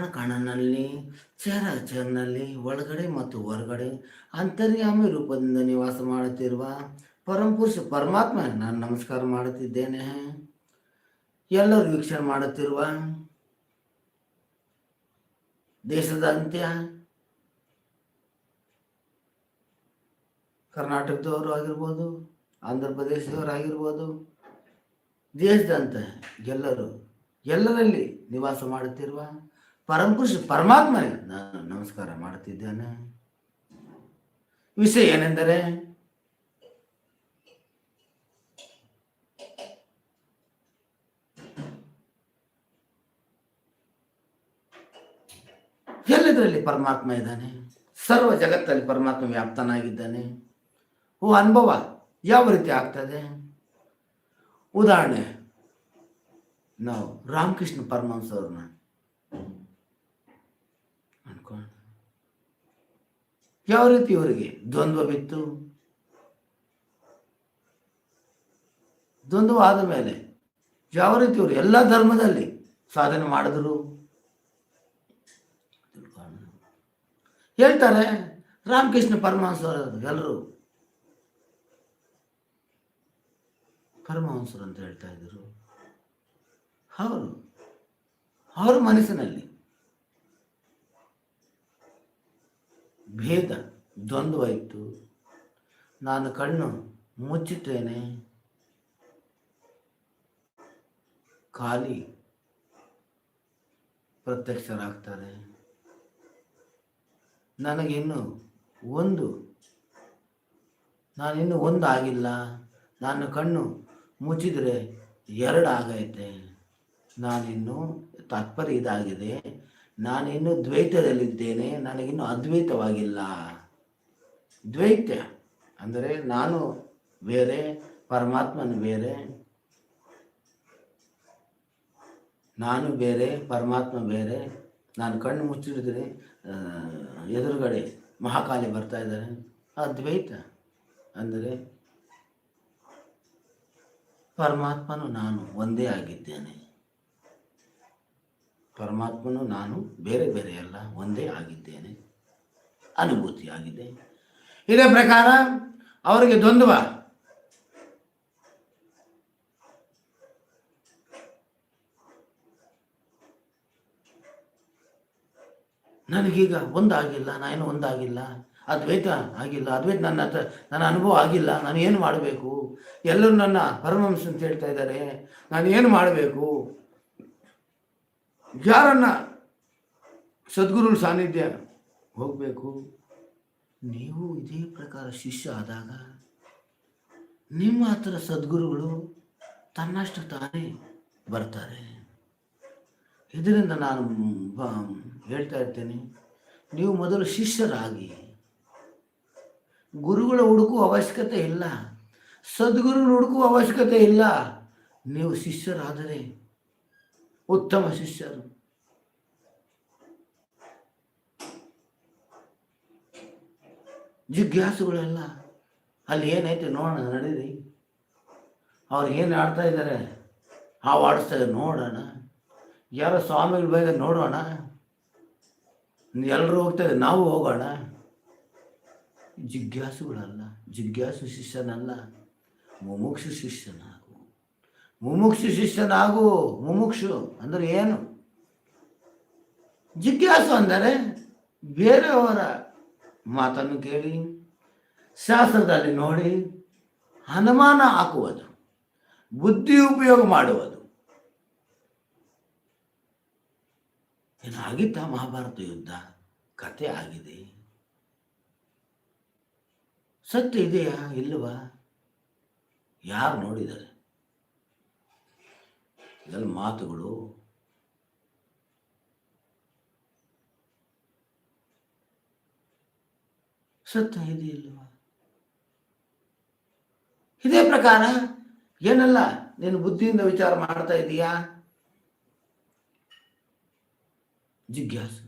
ಕಾಣ ಕಾಣನಲ್ಲಿ ಚರಾಚರನಲ್ಲಿ ಒಳಗಡೆ ಮತ್ತು ಹೊರಗಡೆ ಅಂತರ್ಯಾಮಿ ರೂಪದಿಂದ ನಿವಾಸ ಮಾಡುತ್ತಿರುವ ಪರಮಪುರುಷ ಪರಮಾತ್ಮ ನಾನು ನಮಸ್ಕಾರ ಮಾಡುತ್ತಿದ್ದೇನೆ. ಎಲ್ಲರೂ ವೀಕ್ಷಣೆ ಮಾಡುತ್ತಿರುವ ದೇಶದ ಅಂತ್ಯ ಕರ್ನಾಟಕದವರು ಆಗಿರ್ಬೋದು, ಆಂಧ್ರ ಪ್ರದೇಶದವರು ಆಗಿರ್ಬೋದು ದೇಶದಂತೆ ಎಲ್ಲರೂ ಎಲ್ಲರಲ್ಲಿ ನಿವಾಸ ಮಾಡುತ್ತಿರುವ ಪರಮಪುರುಷ ಪರಮಾತ್ಮನಿಗೆ ನಾನು ನಮಸ್ಕಾರ ಮಾಡುತ್ತಿದ್ದೇನೆ ವಿಷಯ ಏನೆಂದರೆ, ಎಲ್ಲದರಲ್ಲಿ ಪರಮಾತ್ಮ ಇದ್ದಾನೆ? ಸರ್ವ ಜಗತ್ತಲ್ಲಿ ಪರಮಾತ್ಮ ವ್ಯಾಪ್ತನಾಗಿದ್ದಾನೆ. ಓ, ಅನುಭವ ಯಾವ ರೀತಿ ಆಗ್ತದೆ? ಉದಾಹರಣೆ, ನಾವು ರಾಮಕೃಷ್ಣ ಪರಮಹಂಸ ಯಾವ ರೀತಿ ಇವರಿಗೆ ದ್ವಂದ್ವ ಬಿತ್ತು? ದ್ವಂದ್ವ ಆದ ಮೇಲೆ ಯಾವ ರೀತಿ ಇವರು ಎಲ್ಲ ಧರ್ಮದಲ್ಲಿ ಸಾಧನೆ ಮಾಡಿದ್ರು. ಹೇಳ್ತಾರೆ, ರಾಮಕೃಷ್ಣ ಪರಮಹಂಸರು ಎಲ್ಲರೂ. ಪರಮಹಂಸರು ಅಂತ ಹೇಳ್ತಾ ಇದ್ರು. ಅವರು, ಅವ್ರ ಮನಸ್ಸಿನಲ್ಲಿ ಭೇದ ದ್ವಂದ್ವ ಇತ್ತು ನಾನು ಕಣ್ಣು ಮುಚ್ಚುತ್ತೇನೆ ಖಾಲಿ ಪ್ರತ್ಯಕ್ಷರಾಗ್ತಾರೆ. ನನಗಿನ್ನು ಒಂದು, ನಾನಿನ್ನು ಒಂದು ಆಗಿಲ್ಲ ನಾನು ಕಣ್ಣು ಮುಚ್ಚಿದರೆ ಎರಡು ಆಗೈತೆ ನಾನಿನ್ನು ತಾತ್ಪರ್ಯ ಇದಾಗಿದೆ ನಾನಿನ್ನು ದ್ವೈತದಲ್ಲಿದ್ದೇನೆ, ನನಗಿನ್ನು ಅದ್ವೈತವಾಗಿಲ್ಲ. ದ್ವೈತ ಅಂದರೆ ನಾನು ಬೇರೆ, ಪರಮಾತ್ಮನು ಬೇರೆ, ನಾನು ಬೇರೆ, ಪರಮಾತ್ಮ ಬೇರೆ, ನಾನು ಕಣ್ಣು ಮುಚ್ಚಿಡಿದ್ರೆ ಎದುರುಗಡೆ ಮಹಾಕಾಲಿ ಬರ್ತಾ ಇದ್ದಾರೆ. ಅದ್ವೈತ ಅಂದರೆ ಪರಮಾತ್ಮನು ನಾನು ಒಂದೇ ಆಗಿದ್ದೇನೆ. ಪರಮಾತ್ಮನು ನಾನು ಬೇರೆ ಬೇರೆ ಅಲ್ಲ ಒಂದೇ ಆಗಿದ್ದೇನೆ, ಅನುಭೂತಿ ಆಗಿದೆ. ಇದೇ ಪ್ರಕಾರ ಅವರಿಗೆ ದ್ವಂದ್ವ. ನನಗೀಗ ಒಂದಾಗಿಲ್ಲ, ನಾನೇನು ಒಂದಾಗಿಲ್ಲ, ಅದ್ವೈತ ಆಗಿಲ್ಲ, ಅದ್ವೈತ ನನ್ನ ನನ್ನ ಅನುಭವ ಆಗಿಲ್ಲ ನಾನು ಏನು ಮಾಡಬೇಕು? ಎಲ್ಲರೂ ನನ್ನ ಪರಮಂಶ ಅಂತ ಹೇಳ್ತಾ ಇದ್ದಾರೆ ನಾನು ಏನು ಮಾಡಬೇಕು? ಯಾರನ್ನ ಸದ್ಗುರುಗಳ ಸಾನ್ನಿಧ್ಯ ಹೋಗಬೇಕು? ನೀವು ಇದೇ ಪ್ರಕಾರ ಶಿಷ್ಯ ಆದಾಗ ನಿಮ್ಮ ಹತ್ರ ಸದ್ಗುರುಗಳು ತನ್ನಷ್ಟು ತಾನೇ ಬರ್ತಾರೆ. ಇದರಿಂದ ನಾನು ಹೇಳ್ತಾ ಇರ್ತೇನೆ, ನೀವು ಮೊದಲು ಶಿಷ್ಯರಾಗಿ. ಗುರುಗಳ ಹುಡುಕುವ ಅವಶ್ಯಕತೆ ಇಲ್ಲ ಸದ್ಗುರು ಹುಡುಕುವ ಅವಶ್ಯಕತೆ ಇಲ್ಲ, ನೀವು ಶಿಷ್ಯರಾದರೆ ಉತ್ತಮ ಶಿಷ್ಯರು. ಜಿಜ್ಞಾಸುಗಳೆಲ್ಲ ಅಲ್ಲಿ ಏನೈತೆ ನೋಡೋಣ, ನಡೀರಿ. ಅವ್ರು ಏನು ಆಡ್ತಾ ಇದ್ದಾರೆ ಹಾವು ಆಡಿಸ್ತಾ ಇದ್ದಾರೆ ನೋಡೋಣ. ಯಾರೋ ಸ್ವಾಮಿಗಳು ಬೇಗ ನೋಡೋಣ. ಎಲ್ಲರೂ ಹೋಗ್ತಾ ಇದ್ದಾರೆ ನಾವು ಹೋಗೋಣ. ಜಿಜ್ಞಾಸುಗಳಲ್ಲ, ಜಿಜ್ಞಾಸು ಶಿಷ್ಯನಲ್ಲ, ಮುಮುಕ್ಷು ಶಿಷ್ಯನಾಗು ಮುಮುಕ್ಷು ಶಿಷ್ಯನಾಗು ಮುಮುಕ್ಷು ಅಂದರೆ ಏನು? ಜಿಜ್ಞಾಸು ಅಂದರೆ ಬೇರೆಯವರ ಮಾತನ್ನು ಕೇಳಿ, ಶಾಸ್ತ್ರದಲ್ಲಿ ನೋಡಿ, ಅನುಮಾನ ಹಾಕುವುದು, ಬುದ್ಧಿ ಉಪಯೋಗ ಮಾಡುವುದು. ಏನಾಗಿತ್ತ ಮಹಾಭಾರತ ಯುದ್ಧ? ಕತೆ ಆಗಿದೆ. ಸತ್ಯ ಇದೆಯಾ? ಇಲ್ಲವಾ? ಯಾರು ನೋಡಿದ್ದಾರೆ? ಇದೆಲ್ಲ ಮಾತುಗಳು ಸತ್ಯ ಇದೆಯಲ್ವಾ ಇದೇ ಪ್ರಕಾರ ಏನಲ್ಲ, ನೀನು ಬುದ್ಧಿಯಿಂದ ವಿಚಾರ ಮಾಡ್ತಾ ಇದೀಯಾ? ಜಿಜ್ಞಾಸು.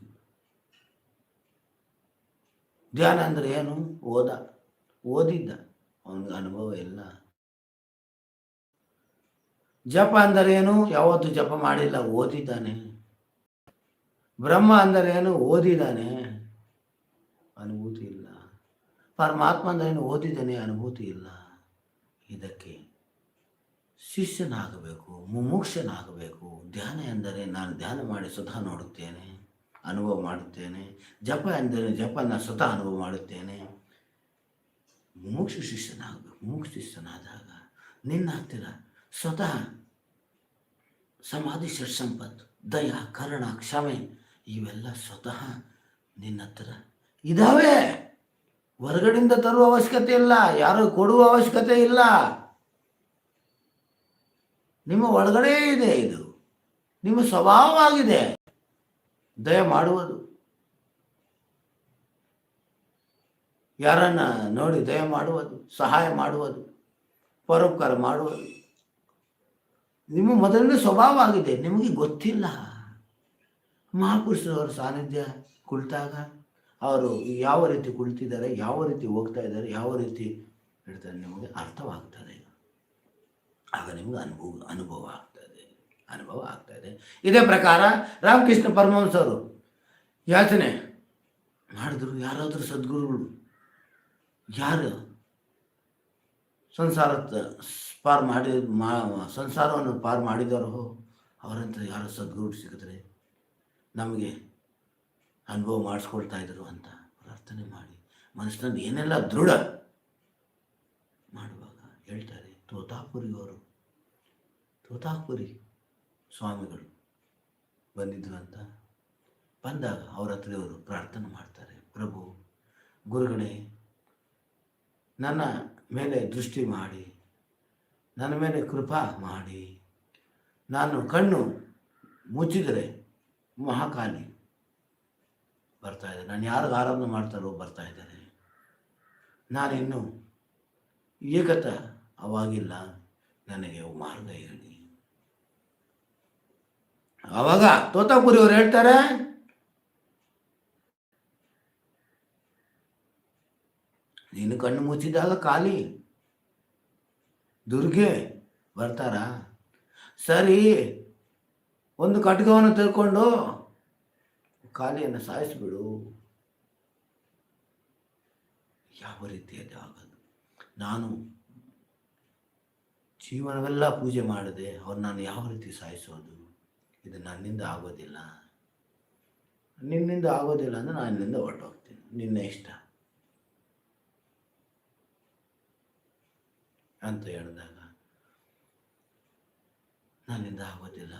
ಧ್ಯಾನ ಅಂದ್ರೆ ಏನು? ಓದ. ಓದಿದ್ದ. ಅವನಿಗೆ ಅನುಭವ ಇಲ್ಲ. ಜಪ ಅಂದರೇನು? ಯಾವತ್ತು ಜಪ ಮಾಡಿಲ್ಲ, ಓದಿದ್ದಾನೆ. ಬ್ರಹ್ಮ ಅಂದರೇನು? ಓದಿದ್ದಾನೆ. ಅನುಭೂತಿ ಇಲ್ಲ. ಪರಮಾತ್ಮ ಅಂದರೇನು? ಓದಿದ್ದಾನೆ, ಅನುಭೂತಿ ಇಲ್ಲ. ಇದಕ್ಕೆ ಶಿಷ್ಯನಾಗಬೇಕು, ಮುಮುಕ್ಷನಾಗಬೇಕು. ಧ್ಯಾನ ಎಂದರೆ ನಾನು ಧ್ಯಾನ ಮಾಡಿ ಸ್ವತಃ ನೋಡುತ್ತೇನೆ, ಅನುಭವ ಮಾಡುತ್ತೇನೆ. ಜಪ ಎಂದರೆ ಜಪನ ಸ್ವತಃ ಅನುಭವ ಮಾಡುತ್ತೇನೆ. ಮುಮುಕ್ಷ ಶಿಷ್ಯನಾಗಬೇಕು, ಮುಮುಕ್ಷ ಶಿಷ್ಯನಾದಾಗ ನಿನ್ನ ಹತ್ತಿರ ಸ್ವತಃ ಸಮಾಧಿ ಷಟ್ ಸಂಪತ್ತು, ದಯ, ಕರುಣ, ಕ್ಷಮೆ, ಇವೆಲ್ಲ ಸ್ವತಃ ನಿನ್ನ ಹತ್ರ ಇದಾವೆ. ಹೊರಗಡೆಯಿಂದ ತರುವ ಅವಶ್ಯಕತೆ ಇಲ್ಲ, ಯಾರು ಕೊಡುವ ಅವಶ್ಯಕತೆ ಇಲ್ಲ. ನಿಮ್ಮ ಒಳಗಡೆ ಇದೆ ಇದು. ನಿಮ್ಮ ಸ್ವಭಾವವಾಗಿದೆ ದಯ ಮಾಡುವುದು. ಯಾರನ್ನ ನೋಡಿ ದಯ ಮಾಡುವುದು, ಸಹಾಯ ಮಾಡುವುದು, ಪರೋಪಕಾರ ಮಾಡುವುದು. ನಿಮ್ಮ ಮೊದಲನೇ ಸ್ವಭಾವ ಆಗಿದೆ. ನಿಮಗೆ ಗೊತ್ತಿಲ್ಲ. ಮಹಾಪುರುಷರವರ ಸಾನ್ನಿಧ್ಯ ಕುಳಿತಾಗ ಅವರು ಯಾವ ರೀತಿ ಕುಳಿತಿದ್ದಾರೆ, ಯಾವ ರೀತಿ ಹೋಗ್ತಾ ಇದ್ದಾರೆ, ಯಾವ ರೀತಿ ಹೇಳ್ತಾರೆ ನಿಮಗೆ ಅರ್ಥವಾಗ್ತದೆ. ಆಗ ನಿಮಗೆ ಅನುಭವ ಅನುಭವ ಆಗ್ತದೆ. ಅನುಭವ ಆಗ್ತದೆ. ಇದೇ ಪ್ರಕಾರ ರಾಮಕೃಷ್ಣ ಪರಮಹಂಸರು ಯಾಚನೆ ಮಾಡಿದ್ರು. ಯಾರಾದರೂ ಸದ್ಗುರುಗಳು, ಯಾರು? ಸಂಸಾರ ಪಾರು ಮಾಡಿ, ಮಾ, ಸಂಸಾರವನ್ನು ಪಾರು ಮಾಡಿದವರು ಅವರಂತ ಯಾರು ಸದ್ಗುರು ಸಿಕ್ಕಿದ್ರೆ ನಮಗೆ ಅನುಭವ ಮಾಡಿಸ್ಕೊಳ್ತಾ ಇದ್ರು ಅಂತ ಪ್ರಾರ್ಥನೆ ಮಾಡಿ. ಮನಸ್ಸಿನಲ್ಲಿ ಏನೆಲ್ಲ ದೃಢ ಮಾಡುವಾಗ ಹೇಳ್ತಾರೆ, ತೋತಾಪುರಿಯವರು, ತೋತಾಪುರಿ ಸ್ವಾಮಿಗಳು ಬಂದಿದ್ರು ಅಂತ ಬಂದಾಗ ಅವರ ಹತ್ರ ಇವರು ಪ್ರಾರ್ಥನೆ ಮಾಡ್ತಾರೆ, ಪ್ರಭು, ಗುರುಗಳೇ, ನನ್ನ ಮೇಲೆ ದೃಷ್ಟಿ ಮಾಡಿ, ನನ್ನ ಮೇಲೆ ಕೃಪಾ ಮಾಡಿ, ನಾನು ಕಣ್ಣು ಮುಚ್ಚಿದರೆ ಮಹಾಕಾಲಿ ಬರ್ತಾ ಇದ್ದಾರೆ ನಾನು ಯಾರಿಗೆ ಆರಾಧನೆ ಮಾಡ್ತಾರೋ ಬರ್ತಾ ಇದ್ದಾರೆ. ನಾನಿನ್ನು ಏಕತ ಅವಾಗಿಲ್ಲ ನನಗೆ ಮಾರ್ಗ ಹೇಳಿ. ಅವಾಗ ತೋತಾಪುರಿ ಅವ್ರು ಹೇಳ್ತಾರೆ ನೀನು ಕಣ್ಣು ಮುಚ್ಚಿದಾಗ ಖಾಲಿ. ದುರ್ಗೆ, ಬರ್ತಾರ? ಸರಿ, ಒಂದು ಕಟ್ಗವನ್ನು ತಿಳ್ಕೊಂಡು ಖಾಲಿಯನ್ನು ಸಾಯಿಸ್ಬಿಡು. ಯಾವ ರೀತಿಯಲ್ಲಿ ಆಗೋದು? ನಾನು ಜೀವನವೆಲ್ಲ ಪೂಜೆ ಮಾಡಿದೆ ಅವ್ರು ನಾನು ಯಾವ ರೀತಿ ಸಾಯಿಸೋದು? ಇದು ನನ್ನಿಂದ ಆಗೋದಿಲ್ಲ. ನಿನ್ನಿಂದ ಆಗೋದಿಲ್ಲ ಅಂದರೆ ನಾನು ನಿನ್ನಿಂದ ಹೊರಟೋಗ್ತೀನಿ. ನಿನ್ನ ಇಷ್ಟ. ಅಂತ ಹೇಳಿದಾಗ, ನನ್ನಿಂದ ಆಗೋದಿಲ್ಲ.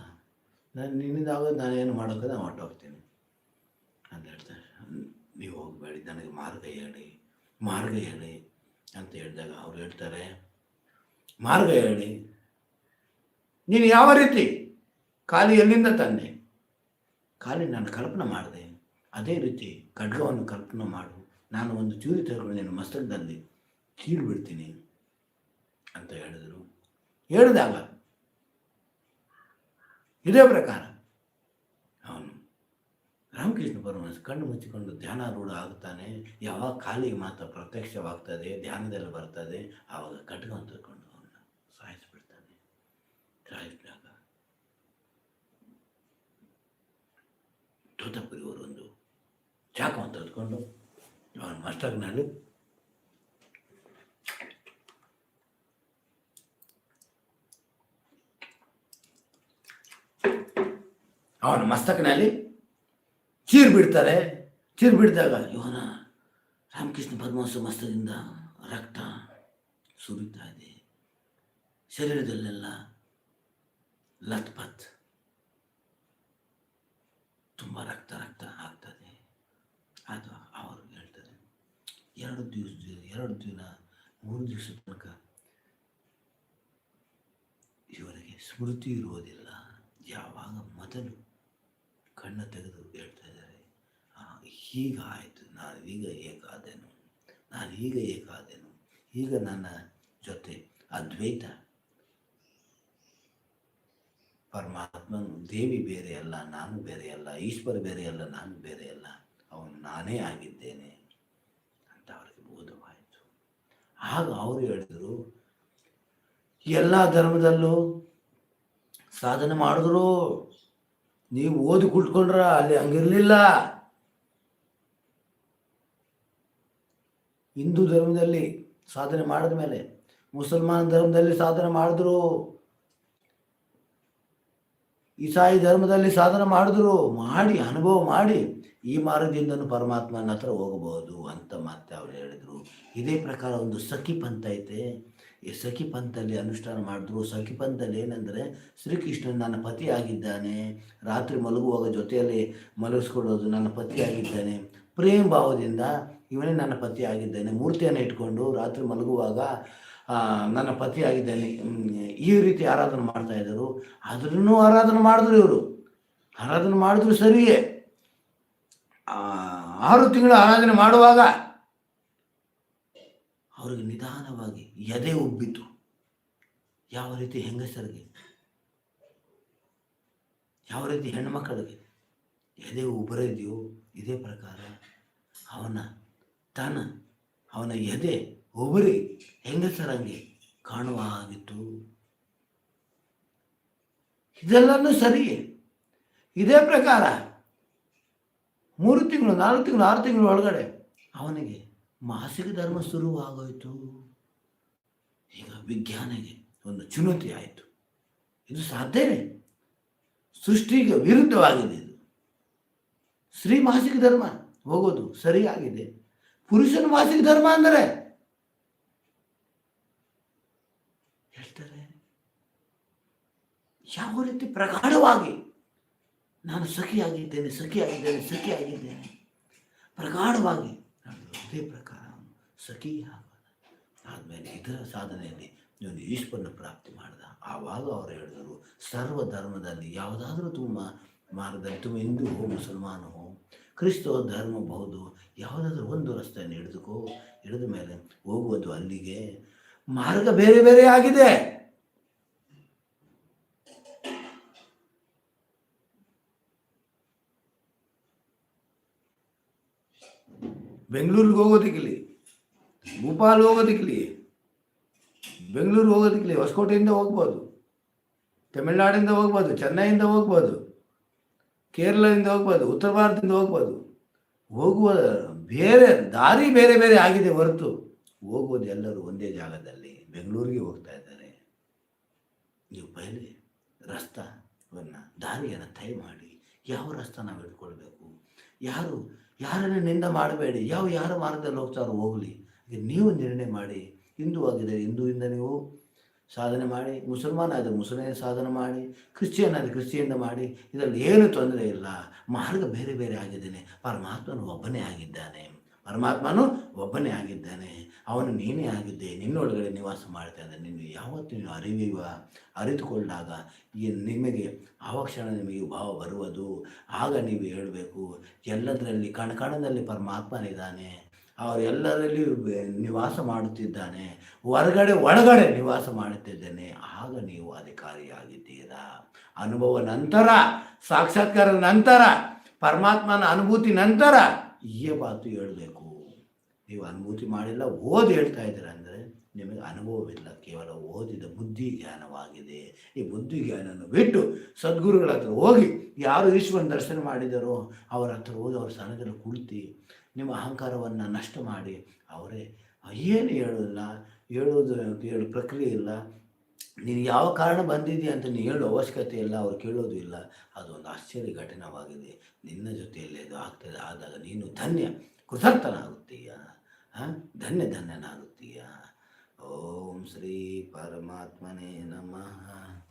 ನಾನು, ನಿನ್ನಿಂದ ಆಗೋದು ನಾನೇನು ಮಾಡೋಕೆ ನಾನು ಹೊಟ್ಟೋಗ್ತೀನಿ ಅಂತ ಹೇಳ್ತಾರೆ ನೀವು ಹೋಗಬೇಡಿ, ನನಗೆ ಮಾರ್ಗ ಹೇಳಿ ಮಾರ್ಗ ಹೇಳಿ. ಅಂತ ಹೇಳಿದಾಗ ಅವ್ರು ಹೇಳ್ತಾರೆ, ಮಾರ್ಗ ಹೇಳಿ. ನೀನು ಯಾವ ರೀತಿ ಖಾಲಿ ಎಲ್ಲಿಂದ ತಂದೆ? ಖಾಲಿ ನಾನು ಕಲ್ಪನೆ ಮಾಡಿದೆ. ಅದೇ ರೀತಿ ಖಡ್ಗವನ್ನು ಕಲ್ಪನೆ ಮಾಡು. ನಾನು ಒಂದು ಚೂರಿ ತಗೊಂಡು ನಿನ್ನ ಮಸ್ತಕದಲ್ಲಿ ಬಿಡ್ತೀನಿ ಅಂತ ಹೇಳಿದರು. ಹೇಳಿದಾಗ ಇದೇ ಪ್ರಕಾರ ಅವನು ರಾಮಕೃಷ್ಣ ಪರಮಹಂಸ ಕಣ್ಣು ಮುಚ್ಚಿಕೊಂಡು ಧ್ಯಾನಾರೂಢ ಆಗ್ತಾನೆ. ಯಾವಾಗ ಕಾಲಿಗೆ ಮಾತ್ರ ಪ್ರತ್ಯಕ್ಷವಾಗ್ತದೆ, ಧ್ಯಾನದಲ್ಲಿ ಬರ್ತದೆ. ಆವಾಗ ಕಟ್ಕೊಂಡು ತಗೊಂಡು ಅವನ್ನ ಸಾಯಿಸ್ಬಿಡ್ತಾನೆ. ಸಾಯಿಸಿದಾಗ ಅವರು ಒಂದು ಚಾಕವನ್ನು ತೆಗೆದುಕೊಂಡು ಅವನ ಮಸ್ತಕನಲ್ಲಿ ಅವನ ಮಸ್ತಕನಲ್ಲಿ ಚೀರ್ ಬಿಡ್ತಾರೆ. ಚೀರ್ ಬಿಡಿದಾಗ ಯೋನ ರಾಮಕೃಷ್ಣ ಪರಮಹಂಸ ಮಸ್ತದಿಂದ ರಕ್ತ ಸುರಿತಾ ಇದೆ. ಶರೀರದಲ್ಲೆಲ್ಲ ಲತ್ಪತ್, ತುಂಬ ರಕ್ತ ರಕ್ತ ಆಗ್ತದೆ. ಅದು ಅವರು ಹೇಳ್ತಾರೆ. ಎರಡು ದಿವಸ, ಎರಡು ದಿನ, ಮೂರು ದಿವಸ ತನಕ ಇವರಿಗೆ ಸ್ಮೃತಿ ಇರುವುದಿಲ್ಲ. ಯಾವಾಗ ಮೊದಲು ಕಣ್ಣು ತೆಗೆದು ಹೇಳ್ತಾ ಇದ್ದಾರೆ. "ಆ, ಹೀಗಾಯಿತು ನಾನು ಈಗ ಏಕಾದೆನು ನಾನು ಈಗ ಏಕಾದೆನು. ಈಗ ನನ್ನ ಜೊತೆ ಅದ್ವೈತ ಪರಮಾತ್ಮನು ದೇವಿ ಬೇರೆ ಅಲ್ಲ ನಾನು ಬೇರೆ ಅಲ್ಲ ಈಶ್ವರ ಬೇರೆ ಅಲ್ಲ ನಾನು ಬೇರೆ ಅಲ್ಲ ಅವನು ನಾನೇ ಆಗಿದ್ದೇನೆ ಅಂತ ಅವರಿಗೆ ಬೋಧವಾಯಿತು. ಆಗ ಅವರು ಹೇಳಿದರು ಎಲ್ಲ ಧರ್ಮದಲ್ಲೂ ಸಾಧನೆ ಮಾಡಿದ್ರು ನೀವು ಓದಿ ಕುಟ್ಕೊಂಡ್ರ ಅಲ್ಲಿ ಹಂಗಿರ್ಲಿಲ್ಲ. ಹಿಂದೂ ಧರ್ಮದಲ್ಲಿ ಸಾಧನೆ ಮಾಡಿದ ಮೇಲೆ, ಮುಸಲ್ಮಾನ ಧರ್ಮದಲ್ಲಿ ಸಾಧನೆ ಮಾಡಿದ್ರು, ಇಸಾಯಿ ಧರ್ಮದಲ್ಲಿ ಸಾಧನೆ ಮಾಡಿದ್ರು, ಮಾಡಿ, ಅನುಭವ ಮಾಡಿ, ಈ ಮಾರ್ಗದಿಂದನೂ ಪರಮಾತ್ಮನ ಹತ್ರ ಹೋಗಬಹುದು ಅಂತ ಮತ್ತೆ ಅವ್ರು ಹೇಳಿದರು. ಇದೇ ಪ್ರಕಾರ ಒಂದು ಸಖಿ ಐತೆ. ಸಖಿ ಪಂಥದಲ್ಲಿ ಅನುಷ್ಠಾನ ಮಾಡಿದ್ರು. ಸಖಿ ಪಂಥದಲ್ಲಿ ಏನಂದರೆ ಶ್ರೀಕೃಷ್ಣ ನನ್ನ ಪತಿ ಆಗಿದ್ದಾನೆ. ರಾತ್ರಿ ಮಲಗುವಾಗ ಜೊತೆಯಲ್ಲಿ ಮಲಗಿಸ್ಕೊಳ್ಳೋದು ನನ್ನ ಪತಿ ಆಗಿದ್ದಾನೆ. ಪ್ರೇಮ ಭಾವದಿಂದ ಇವನೇ ನನ್ನ ಪತಿ ಆಗಿದ್ದಾನೆ. ಮೂರ್ತಿಯನ್ನು ಇಟ್ಕೊಂಡು ರಾತ್ರಿ ಮಲಗುವಾಗ ನನ್ನ ಪತಿ ಆಗಿದ್ದಾನೆ. ಈ ರೀತಿ ಆರಾಧನೆ ಮಾಡ್ತಾ ಇದ್ದರು. ಆದ್ರೂ ಆರಾಧನೆ ಮಾಡಿದ್ರು ಇವರು. ಆರಾಧನೆ ಮಾಡಿದ್ರು ಸರಿಯೇ. ಆರು ತಿಂಗಳು ಆರಾಧನೆ ಮಾಡುವಾಗ ಅವ್ರಿಗೆ ನಿಧಾನವಾಗಿ ಎದೆ ಉಬ್ಬಿತು ಯಾವ ರೀತಿ ಹೆಂಗಸರಿಗೆ? ಯಾವ ರೀತಿ ಹೆಣ್ಮಕ್ಕಳಿಗೆ ಎದೆ ಉಬ್ಬರಿದೆಯೋ ಇದೇ ಪ್ರಕಾರ ಅವನ ತನ, ಅವನ ಎದೆ ಉಬರಿ ಹೆಂಗಸರಂಗೆ ಕಾಣುವ ಆಗಿತ್ತು ಇದೆಲ್ಲನೂ ಸರಿಯೇ? ಇದೇ ಪ್ರಕಾರ ಮೂರು ತಿಂಗಳು, ನಾಲ್ಕು ತಿಂಗಳು, ಆರು ತಿಂಗಳು ಒಳಗಡೆ ಅವನಿಗೆ ಮಾಸಿಕ ಧರ್ಮ ಶುರುವಾಗೋಯ್ತು. ಈಗ ವಿಜ್ಞಾನಿಗೆ ಒಂದು ಚುನೌತಿ ಆಯಿತು. ಇದು ಸಾಧ್ಯನೇ. ಸೃಷ್ಟಿಗೆ ವಿರುದ್ಧವಾಗಿದೆ ಇದು. ಸ್ತ್ರೀ ಮಾಸಿಕ ಧರ್ಮ ಹೋಗೋದು ಸರಿಯಾಗಿದೆ. ಪುರುಷನ ಮಾಸಿಕ ಧರ್ಮ ಅಂದರೆ? ಹೇಳ್ತಾರೆ, ಯಾವ ರೀತಿ ಪ್ರಗಾಢವಾಗಿ ನಾನು ಸಖಿಯಾಗಿದ್ದೇನೆ ಸಖಿಯಾಗಿದ್ದೇನೆ ಸಖಿಯಾಗಿದ್ದೇನೆ. ಪ್ರಗಾಢವಾಗಿ ಇದೇ ಪ್ರಕಾರ ಸಖಿ ಆದಮೇಲೆ ಇದರ ಸಾಧನೆಯಲ್ಲಿ ಇವನು ಈಶ್ವರನ ಪ್ರಾಪ್ತಿ ಮಾಡಿದ. ಆವಾಗ ಅವರು ಹೇಳಿದರು, ಸರ್ವ ಧರ್ಮದಲ್ಲಿ ಯಾವುದಾದ್ರೂ ತುಂಬ ಮಾರ್ಗದಲ್ಲಿ, ತುಂಬ ಹಿಂದೂ ಹೋ ಮುಸಲ್ಮಾನ ಹೋ ಕ್ರಿಸ್ತ ಧರ್ಮ ಬಹುದು, ಯಾವುದಾದ್ರೂ ಒಂದು ರಸ್ತೆಯನ್ನು ಹಿಡಿದುಕೋ, ಹಿಡಿದ ಮೇಲೆ ಹೋಗುವುದು ಅಲ್ಲಿಗೆ ಮಾರ್ಗ ಬೇರೆ ಬೇರೆ ಆಗಿದೆ. ಬೆಂಗಳೂರಿಗೆ ಹೋಗೋದಕ್ಕಿಲ್ಲಿ. ಭೂಪಾಲ್ ಹೋಗೋದಕ್ಕಿಲ್ಲಿ ಬೆಂಗಳೂರು ಹೋಗೋದಕ್ಕಿಲ್ಲಿ ಹೊಸಕೋಟೆಯಿಂದ ಹೋಗ್ಬೋದು, ತಮಿಳ್ನಾಡಿಂದ ಹೋಗ್ಬೋದು, ಚೆನ್ನೈಯಿಂದ ಹೋಗ್ಬೋದು, ಕೇರಳದಿಂದ ಹೋಗ್ಬೋದು, ಉತ್ತರ ಭಾರತದಿಂದ ಹೋಗ್ಬೋದು. ಹೋಗುವ ಬೇರೆ ದಾರಿ ಬೇರೆ ಬೇರೆ ಆಗಿದೆ ಹೊರತು ಹೋಗುವುದು ಎಲ್ಲರೂ ಒಂದೇ ಜಾಗದಲ್ಲಿ, ಬೆಂಗಳೂರಿಗೆ ಹೋಗ್ತಾ ಇದ್ದಾರೆ. ನೀವು ಬಯಲಿ ರಸ್ತಾವನ್ನು ದಾರಿಯನ್ನು ತಯ ಮಾಡಿ, ಯಾವ ರಸ್ತ ನಾವು ಇಟ್ಕೊಳ್ಬೇಕು ಯಾರು, ಯಾರನ್ನು ನಿಂದ ಮಾಡಬೇಡಿ, ಯಾವ, ಯಾರ ಮಾರ್ಗದಲ್ಲಿ ಹೋಗ್ತಾರೋ ಹೋಗಲಿ. ನೀವು ನಿರ್ಣಯ ಮಾಡಿ, ಹಿಂದೂ ಆಗಿದೆ ಹಿಂದೂಯಿಂದ ನೀವು ಸಾಧನೆ ಮಾಡಿ, ಮುಸಲ್ಮಾನ ಆದರೆ ಮುಸಲ್ಮಾನ ಸಾಧನೆ ಮಾಡಿ, ಕ್ರಿಶ್ಚಿಯನ್ ಆದರೆ ಕ್ರಿಶ್ಚಿಯನ್ನ ಮಾಡಿ, ಇದರಲ್ಲಿ ಏನು ತೊಂದರೆ ಇಲ್ಲ. ಮಾರ್ಗ ಬೇರೆ ಬೇರೆ ಆಗಿದ್ದೇನೆ. ಪರಮಾತ್ಮನು ಒಬ್ಬನೇ ಆಗಿದ್ದಾನೆ. ಪರಮಾತ್ಮನು ಒಬ್ಬನೇ ಆಗಿದ್ದಾನೆ. ಅವನು ನೀನೇ ಆಗಿದ್ದೆ. ನಿನ್ನೊಳಗಡೆ ನಿವಾಸ ಮಾಡ್ತಾ ಇದ್ದಾನೆ. ನೀನು ಯಾವತ್ತು ನೀನು ಅರಿವಿವ, ಅರಿತುಕೊಂಡಾಗ ಈ ನಿಮಗೆ ಆವ ಕ್ಷಣ ನಿಮಗೆ ಭಾವ ಬರುವುದು. ಆಗ ನೀವು ಹೇಳಬೇಕು, ಎಲ್ಲದರಲ್ಲಿ ಕಣಕಣದಲ್ಲಿ ಪರಮಾತ್ಮನಿದ್ದಾನೆ. ಅವರು ಎಲ್ಲರಲ್ಲಿ ನಿವಾಸ ಮಾಡುತ್ತಿದ್ದಾನೆ. ಹೊರಗಡೆ, ಒಳಗಡೆ ನಿವಾಸ ಮಾಡುತ್ತಿದ್ದೇನೆ. ಆಗ ನೀವು ಅಧಿಕಾರಿಯಾಗಿದ್ದೀರಾ? ಅನುಭವ ನಂತರ, ಸಾಕ್ಷಾತ್ಕಾರ ನಂತರ, ಪರಮಾತ್ಮನ ಅನುಭೂತಿ ನಂತರ ಈ ಮಾತು ಹೇಳಬೇಕು. ನೀವು ಅನುಭೂತಿ ಮಾಡಿಲ್ಲ, ಓದಿ ಹೇಳ್ತಾ ಇದ್ದೀರ ಅಂದರೆ ನಿಮಗೆ ಅನುಭವವಿಲ್ಲ. ಕೇವಲ ಓದಿದ ಬುದ್ಧಿ ಜ್ಞಾನವಾಗಿದೆ. ಈ ಬುದ್ಧಿ ಜ್ಞಾನವನ್ನು ಬಿಟ್ಟು ಸದ್ಗುರುಗಳ ಹತ್ರ ಹೋಗಿ ಯಾರು ಈಶ್ವರನ ದರ್ಶನ ಮಾಡಿದರೋ ಅವರ ಹತ್ರ ಹೋಗಿ ಅವ್ರ ಸ್ಥಾನದಲ್ಲಿ ಕುಳಿತು ನಿಮ್ಮ ಅಹಂಕಾರವನ್ನು ನಷ್ಟ ಮಾಡಿ ಅವರೇ, ಏನು ಹೇಳೋದಿಲ್ಲ ಹೇಳೋದು ಹೇಳೋ, ಪ್ರಕ್ರಿಯೆ ಇಲ್ಲ. ನೀನು ಯಾವ ಕಾರಣ ಬಂದಿದ್ದೀಯ ಅಂತ ನೀನು ಹೇಳೋ ಅವಶ್ಯಕತೆ ಇಲ್ಲ, ಅವ್ರು ಕೇಳೋದು ಇಲ್ಲ. ಅದೊಂದು ಆಶ್ಚರ್ಯ ಘಟನವಾಗಿದೆ ನಿನ್ನ ಜೊತೆಯಲ್ಲಿ ಅದು ಆಗ್ತದೆ. ಆದಾಗ ನೀನು ಧನ್ಯ, ಕೃತಜ್ಞನಾಗುತ್ತೀಯ. ಹಾಂ? ಧನ್ಯ ಧನ್ಯನಾಗುತ್ತೀಯ. ಓಂ ಶ್ರೀ ಪರಮಾತ್ಮನೇ ನಮಃ.